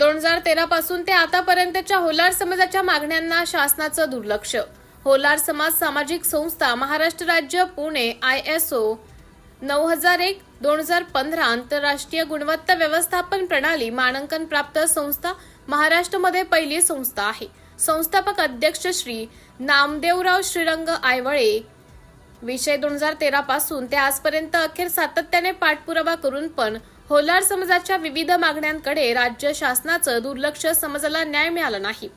दोन हजार तेरा पासून ते आतापर्यंतच्या होलार समाजाच्या मागण्यांना शासनाचं दुर्लक्ष. होलार समाज सामाजिक संस्था महाराष्ट्र राज्य पुणे आय एस ओ नऊ हजार एक दोन हजार पंधरा आंतरराष्ट्रीय गुणवत्ता व्यवस्थापन प्रणाली मानांकन प्राप्त संस्था महाराष्ट्रामध्ये पहिली संस्था आहे. संस्थापक अध्यक्ष श्री नामदेवराव श्रीरंग आयवळे. विषय दोन हजार तेरा पासून ते आजपर्यंत अखेर सातत्याने पाठपुरावा करून पण होलार समाजाच्या विविध मागण्यांकडे राज्य शासनाचं दुर्लक्ष समाजाला न्याय मिळाला नाही.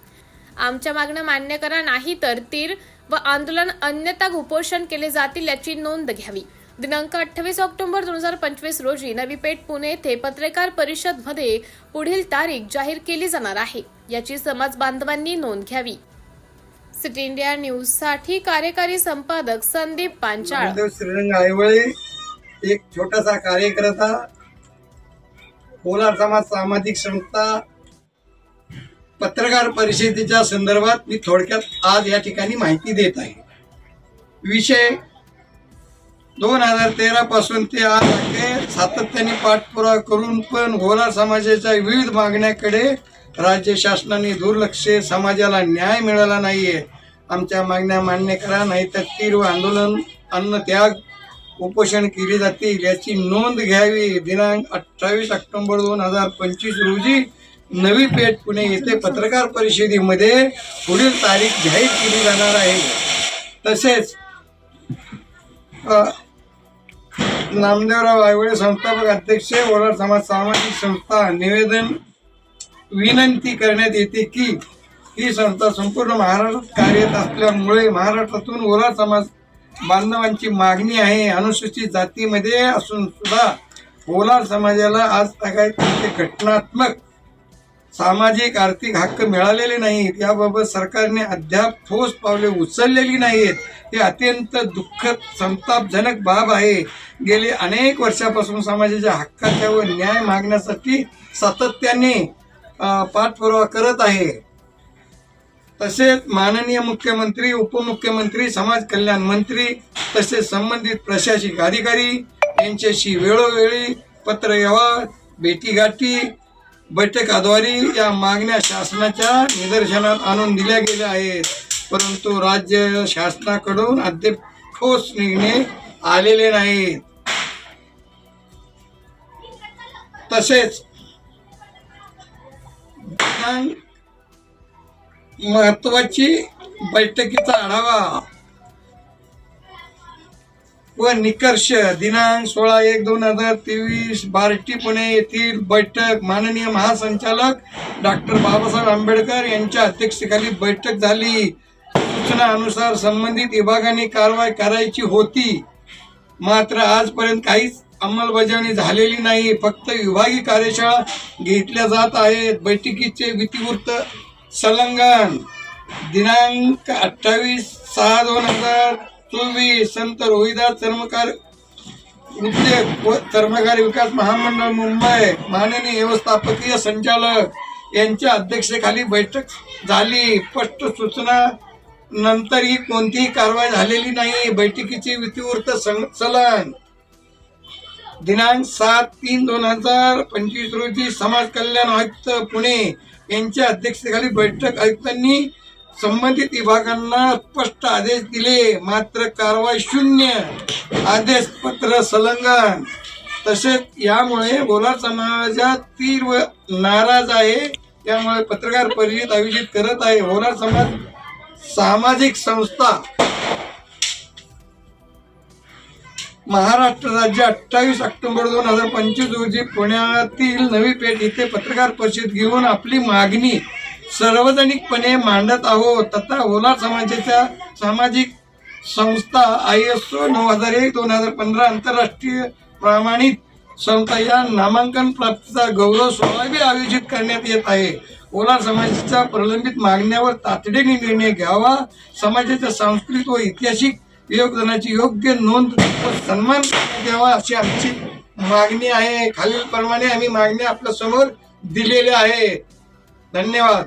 आमच्या मागण्या मान्य करा नाही तर तीर व आंदोलन अन्यथा उपोषण केले जातील याची नोंद घ्यावी. दिनांक अठ्ठावीस ऑक्टोबर दोन हजार पंचवीस रोजी नवी पेठ पुणे येथे पत्रकार परिषदमध्ये पुढील तारीख जाहीर केली जाणार आहे. याची समाज बांधवांनी नोंद घ्यावी. सिटी इंडिया न्यूजसाठी कार्यकारी संपादक संदीप पांचाळ. श्रीरंग आयवळे एक छोटासा कार्यकर्ता कोलार समाज सामाजिक संस्था पत्रकार परिषदेच्या संदर्भात मी थोडक्यात आज या ठिकाणी माहिती देत आहे. विषय दोन हजार तेरा पासून ते आज अखेर सातत्याने पाठपुरावा करून पण गोलार समाजाच्या विविध मागण्याकडे राज्य शासनाने दुर्लक्ष समाजाला न्याय मिळाला नाहीये. आमच्या मागण्या मान्य करा नाहीतर तीव्र आंदोलन अन्न त्याग उपोषण केली जातील याची नोंद घ्यावी. दिनांक अठ्ठावीस ऑक्टोबर दोन हजार पंचवीस रोजी नवी पेठ पुणे येथे पत्रकार परिषदेमध्ये पुढील तारीख जाहीर केली जाणार आहे. तसेच नामदेवराव आयवळे संस्थापक अध्यक्ष वडार समाज सामाजिक संस्था निवेदन विनंती करण्यात येते की ही संस्था संपूर्ण महाराष्ट्रात कार्यरत असल्यामुळे महाराष्ट्रातून ओलार समाज बांधवांची मागणी आहे. अनुसूचित जातीमध्ये असून सुद्धा बोलार समाजाला आज तागायत त्यांचे घटनात्मक सामाजिक आर्थिक हक्क मिळालेले नाहीत. याबाबत सरकारने अद्याप ठोस पावले उचललेली नाहीत. हे अत्यंत दुःखद संतापजनक बाब आहे. गेले अनेक वर्षापासून समाजाच्या हक्काच्या व न्याय मागण्यासाठी सातत्याने पाठपुरावा करत आहे. तसेच माननीय मुख्यमंत्री उपमुख्यमंत्री समाज कल्याण मंत्री तसेच संबंधित प्रशासकीय अधिकारी यांच्याशी वेळोवेळी पत्र व्यवहार भेटीगाठी बैठकाद्वारे या मागण्या शासनाच्या निदर्शनात आणून दिल्या गेल्या आहेत. परंतु राज्य शासनाकडून अद्याप ठोस निर्णय आलेले नाहीत. तसेच महत्वाची बैठकीचा आढावा. व निकर्ष दिनांक सोळा एक दोन हजार तेवीस बार्टी पुणे येथील बैठक माननीय महासंचालक डॉक्टर बाबासाहेब आंबेडकर यांच्या अध्यक्षतेखाली बैठक झाली. सूचनानुसार संबंधित विभागाने कारवाई करायची होती. मात्र आजपर्यंत काहीच अंमलबजावणी झालेली नाही. फक्त विभागीय कार्यशाळा घेतल्या जात आहेत. बैठकीचे विधिवृत्त संलंघन दिनांक अठ्ठावीस सहा दोन हजार चोवीस संत रोहिदास चर्मकार उद्योग व चर्मकार विकास महामंडळ मुंबई माननीय व्यवस्थापकीय संचालक यांच्या अध्यक्षतेखाली बैठक झाली. स्पष्ट सूचना नंतर ही कोणतीही कारवाई झालेली नाही. बैठकीचे विधिवृत्त संचलन दिनांक सात तीन दोन हजार पंचवीस रोजी समाज कल्याण आयुक्त पुणे यांच्या अध्यक्षतेखाली बैठक आयुक्तांनी संबंधित विभागांना स्पष्ट आदेश दिले. मात्र कारवाई शून्य. आदेश पत्र संलंघन तसेच यामुळे बोला समाजात तीव्र नाराज आहे. त्यामुळे पत्रकार परिषद आयोजित करत आहे. होणार समाज सामाजिक संस्था महाराष्ट्र राज्य अठ्ठावीस ऑक्टोबर दोन हजार पंचवीस रोजी पुण्यातील नवी पेठ येथे पत्रकार परिषद घेऊन आपली मागणी सार्वजनिकपणे मांडत आहोत. तथा ओलार समाजाच्या सामाजिक संस्था आय एस ओ नऊ हजार एक दोन हजार पंधरा आंतरराष्ट्रीय प्रमाणित संस्था या नामांकन प्राप्तीचा गौरव सोहळा आयोजित करण्यात येत आहे. ओला समाजाच्या प्रलंबित मागण्यावर तातडीने निर्णय घ्यावा. समाजाच्या सांस्कृतिक व ऐतिहासिक योगदानाची योग्य नोंद व सन्मान द्यावा अशी आमची मागणी आहे. खालीलप्रमाणे आम्ही मागणी आपल्यासमोर दिलेल्या आहे. धन्यवाद.